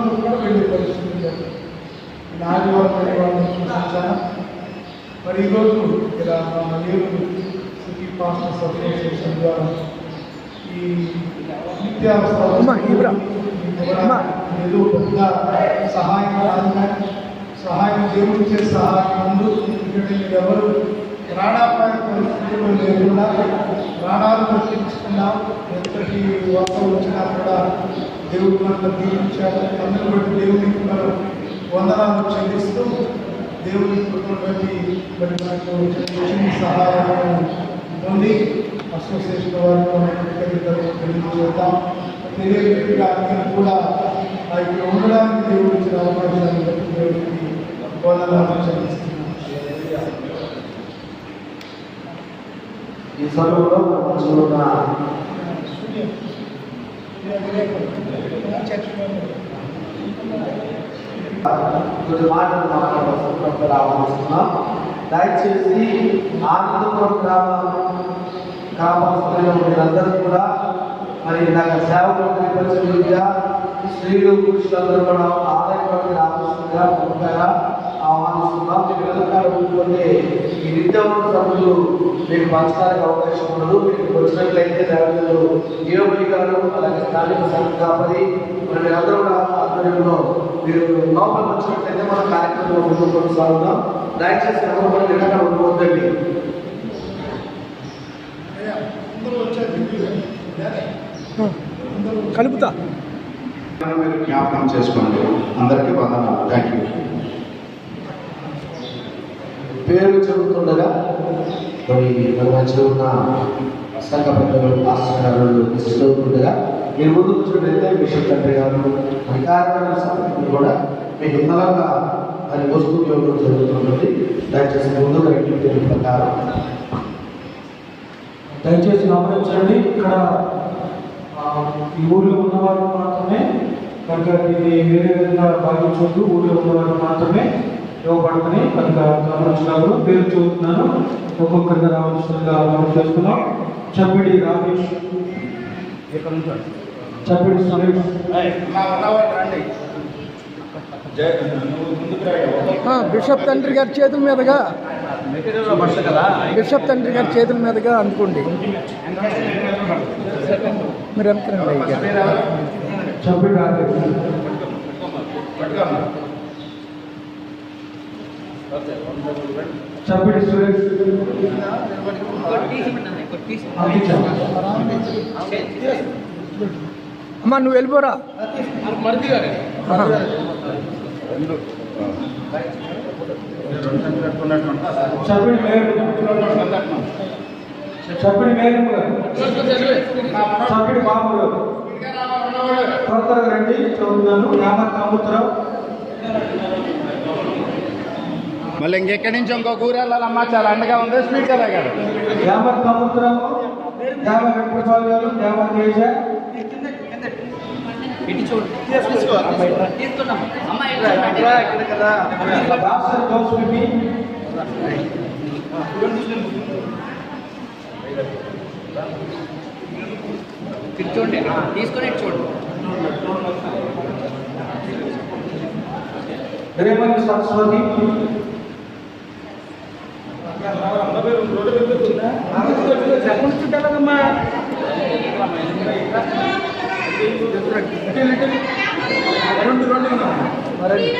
మంది కూడా వెళ్ళే పరిస్థితి నేను ఆదివారం పరివారం సూచించాను మరి ఈరోజు ఇలా మా దేవుడు సిటీ పాస్టర్స్ అసోసియేషన్ ద్వారా ఈ నిత్యావసర ఏదో పెద్ద సహాయం కాదు సహాయం దేవుడు ఇచ్చే సహాయం ముందు ఎందుకంటే మీరు ఎవరు ప్రాణాపాయ పరిస్థితుల్లో లేకుండా ప్రాణాలు పరిశీలించుకున్నా ఎంతటి వార్తలు వచ్చినా కూడా దేవుడు మనకు దీవించాడు. అందుని బట్టి దేవునికి మనం వందనాలు చెల్లిస్తూ దేవుని కృపను బట్టి మరి మనకు వచ్చిన సహాయం పొంది అసోసియేషన్ వారితో కృతజ్ఞతలు తెలియజేద్దాం. తెలియజేయగా కూడా ఆ ఇక్కడ ఉండడానికి దేవుడు ఇచ్చిన అవకాశాన్ని బట్టి దేవుడికి వందనాలు చెల్లిస్తున్నాం. ఈ సమయంలో మన ఉన్న కొన్ని మాటలు మాట్లాడాల్సిన ఆహ్వానిస్తున్నాం దయచేసి ఆనందపురం గ్రామ గ్రామస్తులైన మీరందరూ కూడా మరి నాకు సేవలు నిర్వహించిన విద్య స్త్రీలు పురుషులందరూ కూడా ఆదాయపడి రావాల్సిందిగా పంపారా ఆహ్వానిస్తున్నాం. ఈ నిత్యవసర సభ్యులు మీకు పంచడానికి అవకాశం ఉండదు. మీకు వచ్చినట్లయితే దేవతలు యోగి గారు అలాగే స్థానిక సంఘ కాపరి మరి మీరందరూ కూడా ఆధ్వర్యంలో మీరు లోపల వచ్చినట్లయితే మన కార్యక్రమంలో ముందుకు కొనసాగుదాం. దయచేసి ఎవరు కూడా ఉండవద్దండి కలుపుతా. మీరు జ్ఞాపకం చేసుకోండి. అందరికీ వందనాలు. థ్యాంక్ యూ పేరు చెబుతుండగా మరి మన మధ్యలో ఉన్న సంఘ పెద్దలు ఆశ్రయాలు చదువుతుండగా మీరు ముందు కూర్చున్నట్లయితే మిషన్ తండ్రి గారు మరి కార్యక్రమ కూడా మీకు ఉన్నలంగా అది వస్తువు ఇవ్వడం జరుగుతుంటుంది. దయచేసి ముందుగా ఇంటి ప్రకారం. దయచేసి గమనించండి ఇక్కడ ఈ ఊళ్ళో ఉన్నవారు మాత్రమే కనుక ఇది వేరే విధంగా భావించొద్దు ఊళ్ళో ఉన్నవారు మాత్రమే ఇవ్వబడుతుంది కనుక గమనించినప్పుడు పేరు చూస్తున్నాను ఒక్కొక్కరిగా రావాల్సిందిగా మనం చేస్తున్నాం. చప్పిడి రామేష్ చప్పిడి సురేష్. బిషప్ తండ్రి గారి చేతుల మీదుగా. బిషప్ తండ్రి గారి చేతుల మీదుగా అందుకోండి మీరు అయ్యా చప్పిడి రాకేష్. చెప్పండి స్టూడెంట్స్ అంకిత అమ్మా నువ్వు వెళ్ళిపోరా. చెప్పండి చప్పిడి చెప్పండి చప్పిడి చెప్పండి బాబు గారు త్వర త్వరగా రండి చదువుతున్నాను. యామత్ అమృతరావు మళ్ళీ ఇంకెక్కడి నుంచి ఇంకొక ఊరు వెళ్ళాలమ్మా? చాలా అండగా ఉంది. స్పీకర్ గారు. యామత్ అమృతరావు దేవ వెంకటపాల్ గారు దేవ తేజ. దాసర్ జోస్ఫిపి కూర్చోండి తీసుకొని చూడండి రేమంత్ సరస్వతి. రెండు రెండు